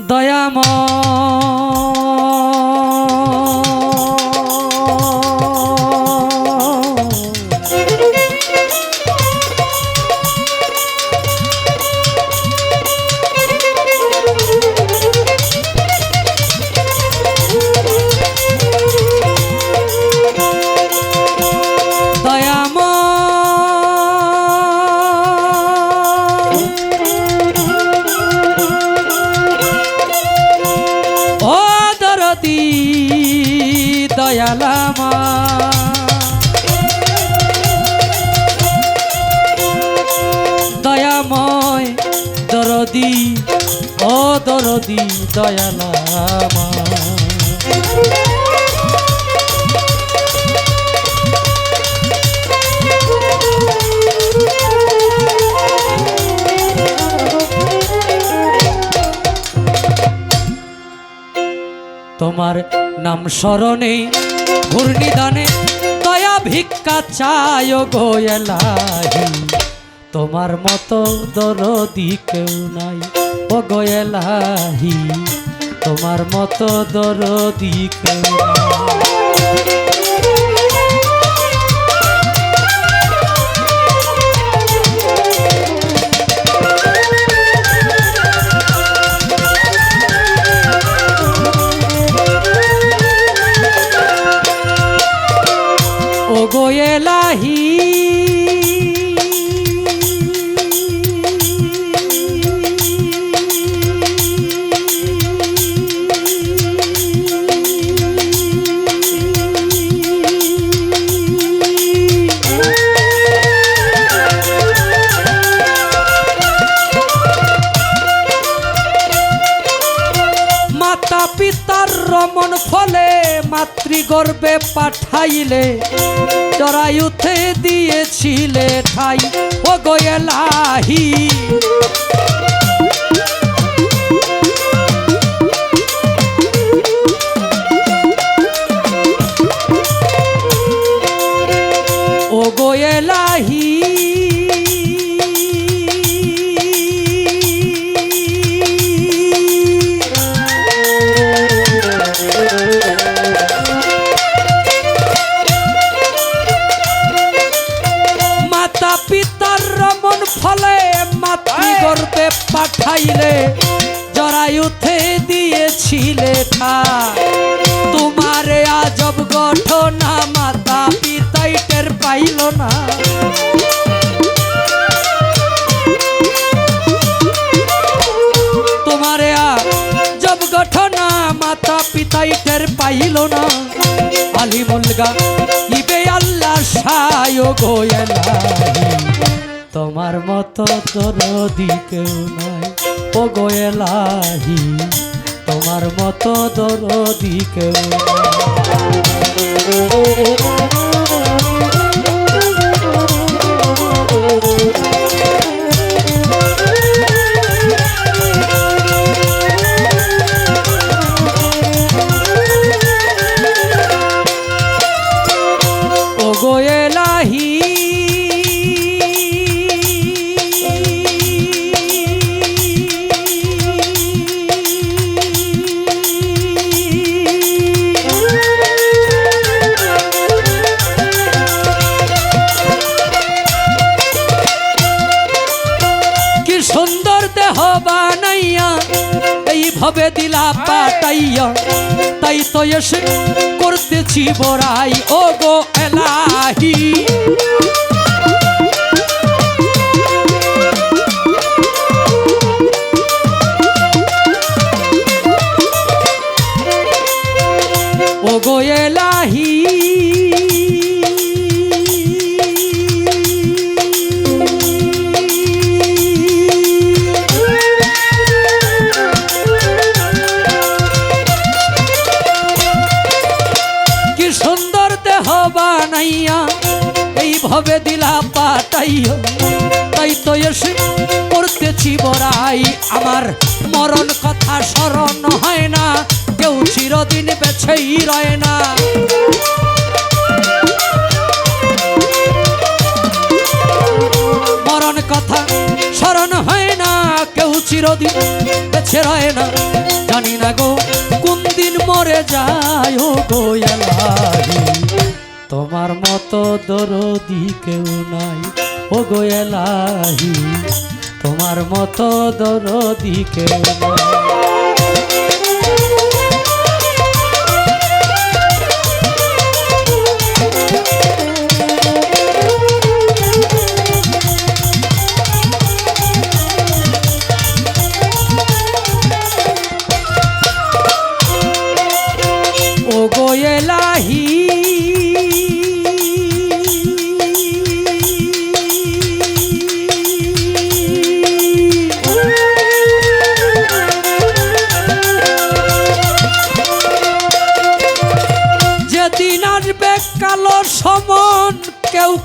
দয়াময়। দরদি ও দরদি দয়ালামা তোমার নাম স্মরণে ঘূর্ণিদানে দয়া ভিক্ষা চায় গোয়েলাহি তোমার মতো দরদি কেউ নাই। ও গোয়েলাহি তোমার মতো দরদি কেউ নাই। মাতৃগর্ভে পাঠাইলে জরায়ুতে দিয়েছিলে ঠাই। ও গোয়েলাহি ঠাই তোমারে আজব ঘটনা মাতা পিতাই টের পাইল না। তোমারে আজব ঘটনা মাতা পিতাই টের পাইল না। আলি মুলগা ইবে আল্লাহ সায় গোয়েলাহি তোমার মতো দরদি কেউ নাই ও গোয়েলাহি তোমার মতো দরদি কেউ? সুন্দর দেহ বানাইয়া এইভাবে দিলা পাটাইয়া তাই তো এসে করতেছি বড়াই। ও গো এলাহি। পাটাইয়া তাই তো এসে করতেছি বড়াই। আমার মরণ কথা স্মরণ হয় না, কেউ চিরদিন বেছেই রয় না। মরণ কথা স্মরণ হয় না, কেউ চিরদিন বেছে রয় না। জানি না গো, কোন দিন মরে যায় গো তোমার মতো দরদি কেউ নাই। ও গোয়েলাহি তোমার মতো দরদি কেউ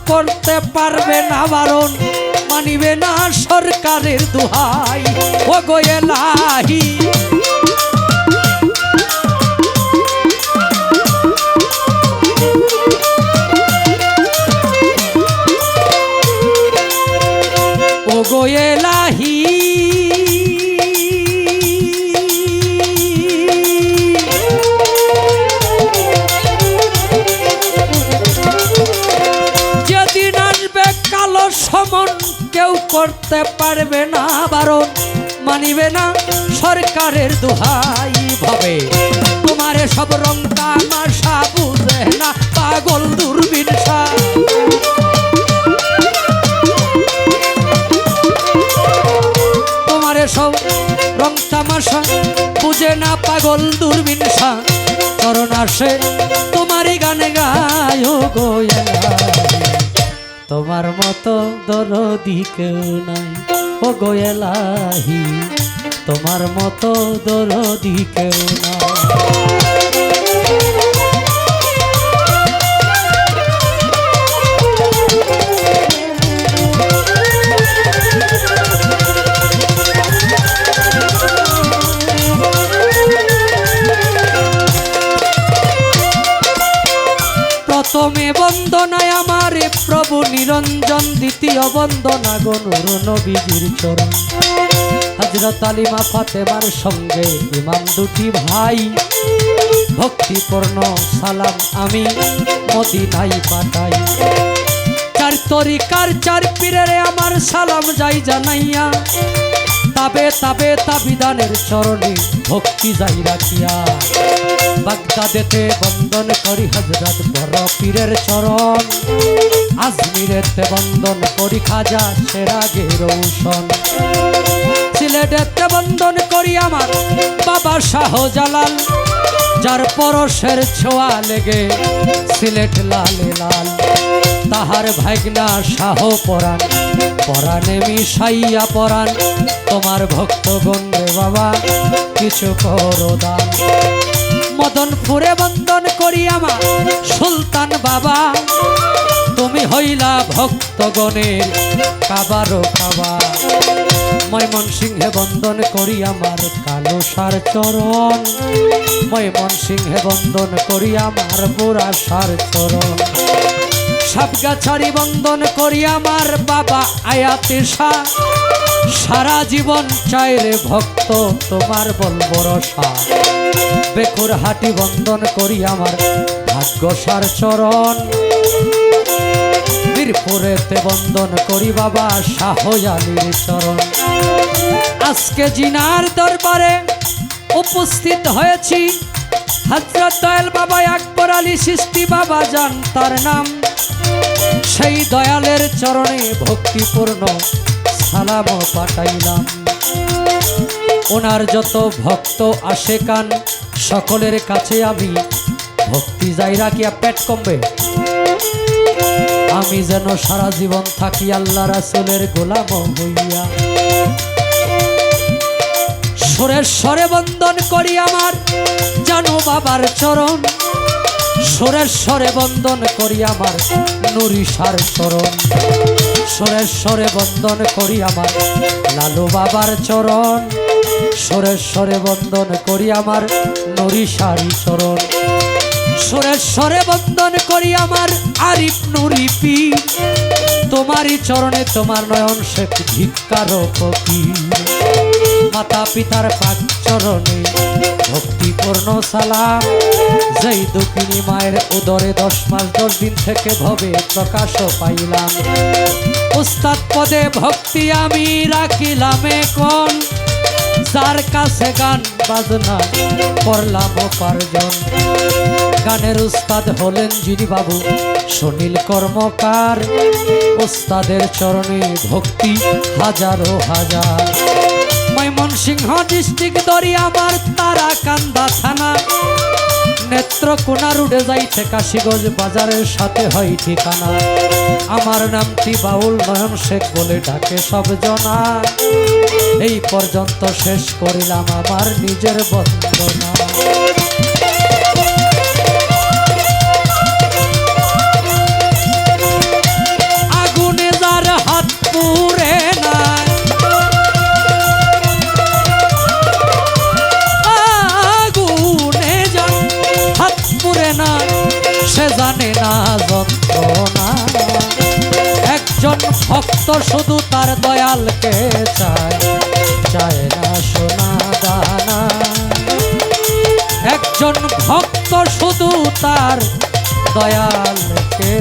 করতে পারবে না বারণ মানিবে না সরকারের দুহাই। ও গোয়েলাহি ও গো করতে পারবে না, বারণ মানিবে না সরকারের দোহাই ভাবে। তোমার সব রং তামাশা বুঝে না পাগল দূরবীন তোমার সব রং তামাশা বুঝে না পাগল দূরবীন চরণ আসে তোমারই গানে গায় গো তোমার মতো দরদি কেউ নাই। ও গোয়েলাহি তোমার মতো দরদি নাই। দ্বিতীয় বন্দনা গনুর নবীজির চরণ। হজরত আলিমা ফাতেমার সঙ্গে ইমাম দুটি ভাই। ভক্তিপূর্ণ সালাম আমি মদিনাই পাঠাই। চার তরিকার চার পীরের আমার সালাম যাই জানাইয়া। তাবে তাবে তাবিদানের চরণে ভক্তি যাই রাখিয়া। বাগদাদেতে বন্দন করি হজরত বড় পীরের চরণ। আজমিরেতে বন্দন করি খাজা সেরাগে রৌশন সিলেটেতে বন্দন করি আমার বাবা শাহজালাল, যার পরশের ছোঁয়া লেগে সিলেট লালে লাল। তাহার ভাগনা শাহ পরাণ, পরাণে মিশাইয়া পরাণ। তোমার ভক্ত রে বাবা, কিছু করো দান। মদন ফুরে বন্দন করি আমার সুলতান বাবা তুমি হইলা ভক্তগণের কাবারো কাবা ময়মন সিংহে বন্দন করি আমার কালো সার চরণ। ময়মন সিংহে বন্দন করি আমার বুড়া সার চরণ। সাবগাছারি বন্দন করি আমার বাবা আয়াতে সারা। জীবন চাইরে ভক্ত তোমার বল বরসা বেকুর হাটি বন্দন করি আমার ভাগ্যসার চরণ। বীরপুরেতে বন্দন করি বাবা শাহজালির চরণ। আজকে জিনার দরবারে উপস্থিত হয়েছি হজরত দয়াল বাবা আকবর আলী সৃষ্টি বাবা জান তার নাম। সেই দয়ালের চরণে ভক্তিপূর্ণ সালাম পাঠাইলাম। ওনার যত ভক্ত আসে কান, সকলের কাছে আমি ভক্তি যাই রাখিয়া পেট কমবে। আমি যেন সারা জীবন থাকি আল্লাহ রাসুলের গোলাম হইয়া। সুরের স্বরে বন্দন করি আমার, জানো বাবার চরণ। সুরের স্বরে বন্দন করি আমার নুরিষার চরণ। সুরের স্বরে বন্দন করি আমার, লালু বাবার চরণ। সুরের স্বরে বন্দন করি আমার নরিষারি চরণ। সুরের স্বরে বন্দন করি আমার আরিফ নুরি পীর। তোমারই চরণে তোমার নয়ন ধিক্কার ফকির। মাতা পিতার পাক চরণে ভক্তিপূর্ণ সালাম। যেই দুঃখিনী মায়ের উদরে দশ মাস দশ দিন থেকে ভবে প্রকাশ পাইলাম। উস্তাদ পদে ভক্তি আমি রাখিলাম এখন। যার কাছে গান বাজনা করলাম উপার্জন। গানের উস্তাদ হলেন যিনি বাবু সুনীল কর্মকার। উস্তাদের চরণে ভক্তি হাজারো হাজার। ময়মনসিংহ ডিস্ট্রিক্ট দরি আমার তারা কান্দা থানা নেত্রকোনা রুডে যাইতে কাশিগঞ্জ বাজারের সাথে হয় ঠিকানা। আমার নামটি বাউল নয়ন শেখ বলে ডাকে সব জনা। এই পর্যন্ত শেষ করিলাম আমার নিজের বন্দনা। আগুনে হাত না না একজন ভক্ত শুধু তার দয়ালকে চায়। চায় না সোনা দানা। একজন ভক্ত শুধু তার দয়ালকে